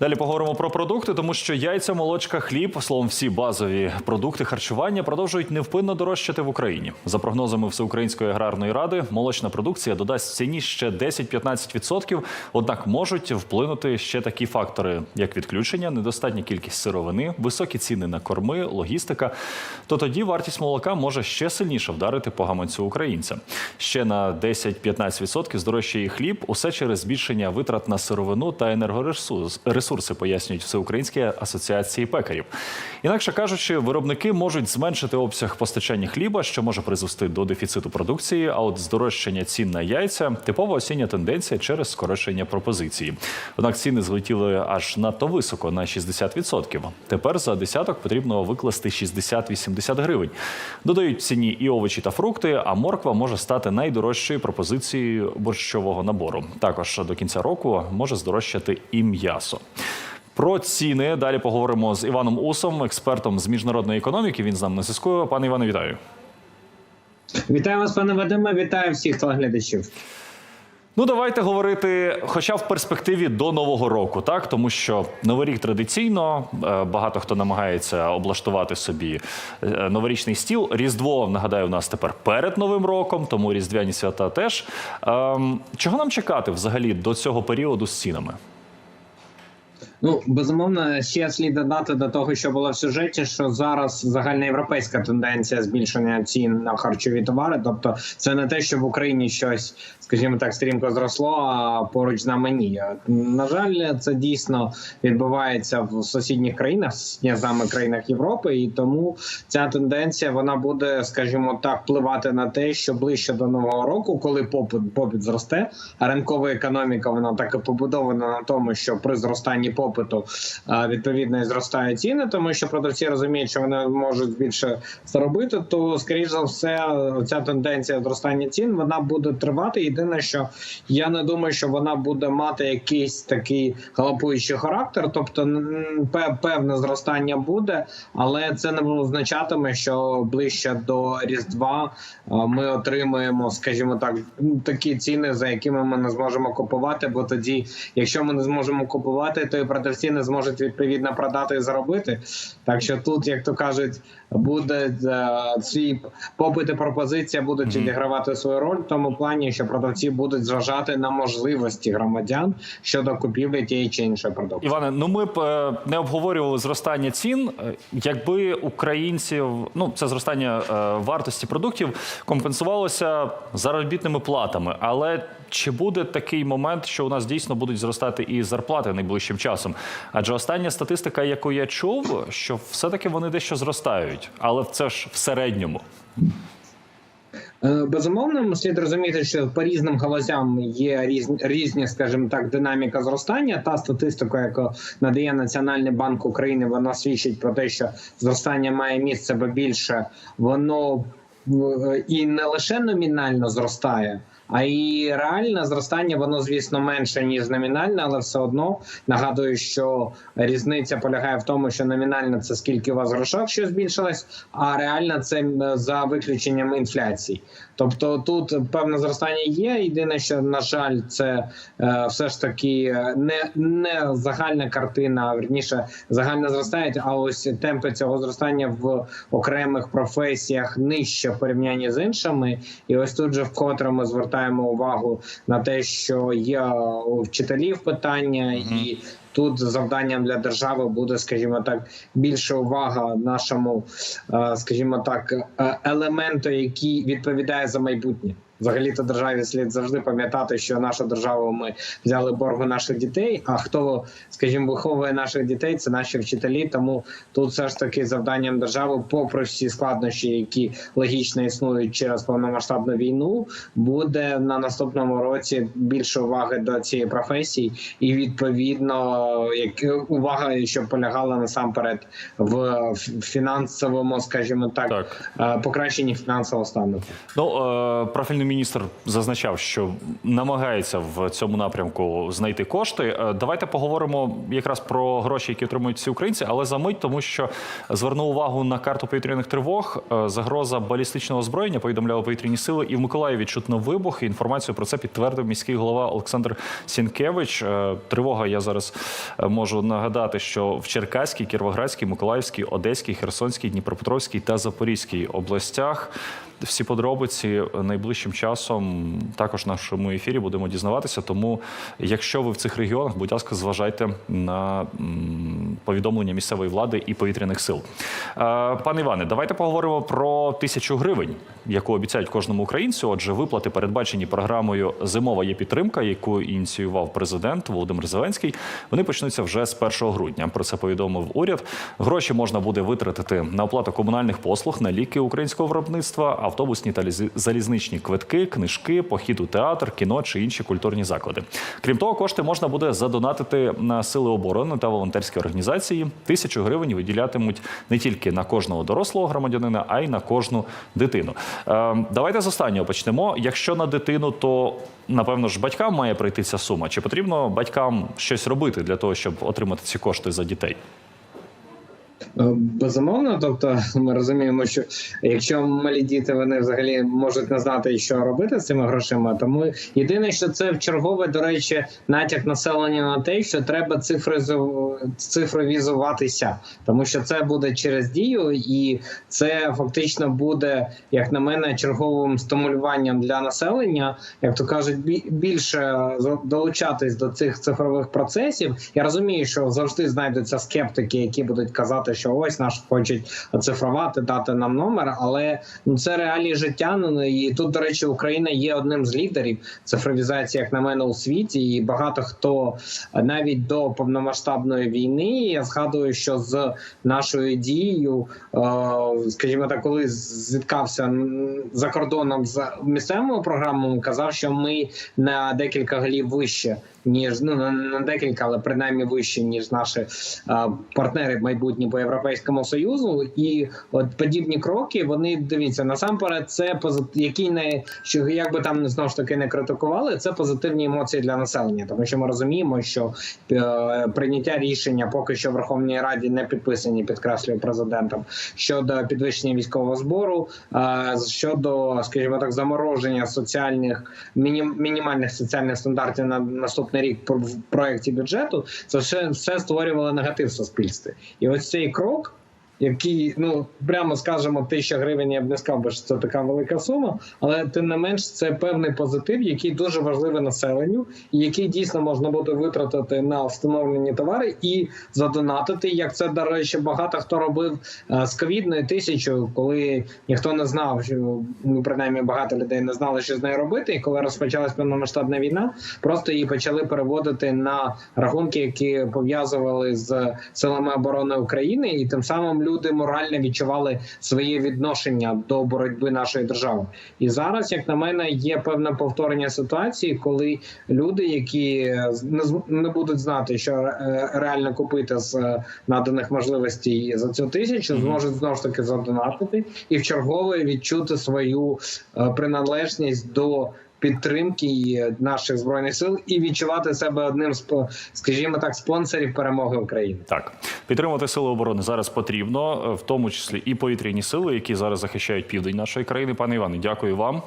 Далі поговоримо про продукти, тому що яйця, молочка, хліб, словом, всі базові продукти харчування продовжують невпинно дорожчати в Україні. За прогнозами Всеукраїнської аграрної ради, молочна продукція додасть в ціні ще 10-15%, Однак можуть вплинути ще такі фактори, як відключення, недостатня кількість сировини, високі ціни на корми, логістика. То тоді вартість молока може ще сильніше вдарити по гаманцю українця. Ще на 10-15% здорожчає хліб. Усе через збільшення витрат на сировину та енергоресурси, пояснюють Всеукраїнські асоціації пекарів. Інакше кажучи, виробники можуть зменшити обсяг постачання хліба, що може призвести до дефіциту продукції. А от здорожчання цін на яйця типова осіння тенденція через скорочення пропозиції. Однак ціни злетіли аж надто високо на 60%. Тепер за десяток потрібно викласти 60-80 гривень. Додають ціні і овочі та фрукти, а морква може стати найдорожчою пропозицією борщового набору. Також до кінця року може здорожчати і м'ясо. Про ціни далі поговоримо з Іваном Усом, експертом з міжнародної економіки. Він з нами на зв'язку. Пане Іване, вітаю. Вітаю вас, пане Вадиме. Вітаю всіх телеглядачів. Ну, давайте говорити, хоча в перспективі до нового року, так тому що новий рік традиційно е, багато хто намагається облаштувати собі е, новорічний стіл. Різдво нагадаю, у нас тепер перед новим роком, тому різдвяні свята теж. Ем, Чого нам чекати взагалі до цього періоду з цінами? Ну безумовно, ще слід додати до того, що було в сюжеті, що зараз загальноєвропейська тенденція збільшення цін на харчові товари. Тобто, це не те, що в Україні щось, скажімо так, стрімко зросло, а поруч з нами ні. На жаль, це дійсно відбувається в сусідніх країнах, з нами країнах Європи, і тому ця тенденція вона буде, скажімо так, впливати на те, що ближче до нового року, коли попит попит зросте, а ринкова економіка вона так і побудована на тому, що при зростанні попиту а, відповідно і зростають ціни, тому що продавці розуміють, що вони можуть більше заробити. То скоріш за все, ця тенденція зростання цін вона буде тривати. Єдине, що я не думаю, що вона буде мати якийсь такий галопуючий характер, тобто певне зростання буде, але це не означатиме, що ближче до різдва ми отримаємо, скажімо так, такі ціни, за якими ми не зможемо купувати. Бо тоді, якщо ми не зможемо купувати, то і продавці не зможуть відповідно продати і заробити. Так що тут, як то кажуть, буде е, ці попит і пропозиція будуть відігравати свою роль в тому плані, що продавці будуть зважати на можливості громадян щодо купівлі тієї чи іншої продукції. Іване, ну ми б е, не обговорювали зростання цін, е, якби українців, ну це зростання вартості продуктів компенсувалося заробітними платами. Але чи буде такий момент, що у нас дійсно будуть зростати і зарплати найближчим часом? Адже остання статистика, яку я чув, що все-таки вони дещо зростають, але це ж в середньому. Е, Безумовно, слід розуміти, що по різним галузям є різні, різні, скажімо так, динаміка зростання. Та статистика, яку надає Національний банк України, вона свідчить про те, що зростання має місце, бо більше воно е, і не лише номінально зростає. А і реальне зростання, воно звісно менше ніж номінальне, але все одно нагадую, що різниця полягає в тому, що номінально це скільки у вас грошок, що збільшилось, а реально це за виключенням інфляції. Тобто тут певне зростання є. Єдине, що на жаль, це е, все ж таки е, не, не загальна картина, а верніше загально зростають. А ось темпи цього зростання в окремих професіях нижче в порівнянні з іншими. І ось тут же вкотре ми звертаємо увагу на те, що є у вчителів питання і. Тут завданням для держави буде, скажімо так, більша увага нашому, е, скажімо так, е, елементу, який відповідає за майбутнє. Взагалі, то державі слід завжди пам'ятати, що нашу державу ми взяли боргу наших дітей. А хто, скажімо, виховує наших дітей, це наші вчителі. Тому тут все ж таки завданням держави, попри всі складнощі, які логічно існують через повномасштабну війну, буде на наступному році більше уваги до цієї професії, і відповідно як увага, що полягала насамперед в фінансовому, скажімо так, Так. е, покращенні фінансового стану. Ну, е, профільний профільний міністр зазначав, що намагається в цьому напрямку знайти кошти. Е, Давайте поговоримо якраз про гроші, які отримують ці українці, але за мить, тому що звернув увагу на карту повітряних тривог. Е, Загроза балістичного озброєння повідомляли повітряні сили, і в Миколаєві чутно вибух. Інформацію про це підтвердив міський голова Олександр Сінкевич. Е, Тривога я зараз можу нагадати, що в Черкаській, Кіровоградській, Миколаївській, Одеській, Херсонській, Дніпропетровській та Запорізькій областях. Всі подробиці найближчим часом також в нашому ефірі будемо дізнаватися. Тому, якщо ви в цих регіонах, будь ласка, зважайте на повідомлення місцевої влади і повітряних сил. Е, Пане Іване, давайте поговоримо про тисячу гривень, яку обіцяють кожному українцю. Отже, виплати передбачені програмою Зимова є підтримка, яку ініціював президент Володимир Зеленський. Вони почнуться вже з 1 грудня. Про це повідомив уряд. Гроші можна буде витратити на оплату комунальних послуг, на ліки українського виробництва, автобусні та ліз- залізничні квитки, книжки, похід у театр, кіно чи інші культурні заклади. Крім того, кошти можна буде задонатити на сили оборони та волонтерські організації. Тисячу гривень виділятимуть не тільки на кожного дорослого громадянина, а й на кожну дитину. Е, давайте з останнього почнемо. Якщо на дитину, то напевно ж батькам має прийти ця сума. Чи потрібно батькам щось робити для того, щоб отримати ці кошти за дітей? Е, Безумовно, тобто ми розуміємо, що якщо малі діти вони взагалі можуть не знати, що робити з цими грошима, тому єдине, що це в чергове, до речі, натяк населення на те, що треба цифризу- цифровізуватися, тому що це буде через дію, і це фактично буде, як на мене, черговим стимулюванням для населення, як то кажуть, бі- більше долучатись до цих цифрових процесів. Я розумію, що завжди знайдуться скептики, які будуть казати, що ось наш хочуть оцифрувати, дати нам номер, але ну це реалії життя. Ну і тут, до речі, Україна є одним з лідерів цифровізації, як на мене, у світі, і багато хто е, навіть до повномасштабної війни. Я згадую, що з нашою дією, е, скажімо так, коли зіткався за кордоном з місцевими програмами, казав, що ми на декілька голів вище. Ніж ну на декілька, але принаймні вище ніж наші е, партнери майбутні по європейському союзу, і от подібні кроки вони дивіться насамперед. Це позит... які не що як би там знову ж таки не критикували, це позитивні емоції для населення, тому що ми розуміємо, що е, прийняття рішення поки що в Верховній Раді не підписані, підкреслюю президентом щодо підвищення військового збору, е, щодо, скажімо так, замороження соціальних мінім, мінімальних соціальних стандартів на наступний рік в проєкті бюджету, це все, все створювало негатив в суспільстві. І ось цей крок. Який, ну прямо скажемо, тисяча гривень я б не сказав, що це така велика сума, але тим не менш це певний позитив, який дуже важливий населенню, і який дійсно можна буде витратити на встановлені товари і задонатити. Як це до речі, багато хто робив е, з ковідною тисячою, коли ніхто не знав, що ну принаймні багато людей не знали, що з нею робити. І коли розпочалась повномасштабна війна, просто її почали переводити на рахунки, які пов'язували з силами оборони України, і тим самим люди морально відчували своє відношення до боротьби нашої держави. І зараз, як на мене, є певне повторення ситуації, коли люди, які не з- не будуть знати, що е, реально купити з е, наданих можливостей за цю тисячу, зможуть знову ж таки задонатити і в чергове відчути свою е, приналежність до. Підтримки наших збройних сил і відчувати себе одним з скажімо так, спонсорів перемоги України. Так, підтримувати сили оборони зараз потрібно, в тому числі і повітряні сили, які зараз захищають південь нашої країни. Пане Іване, дякую вам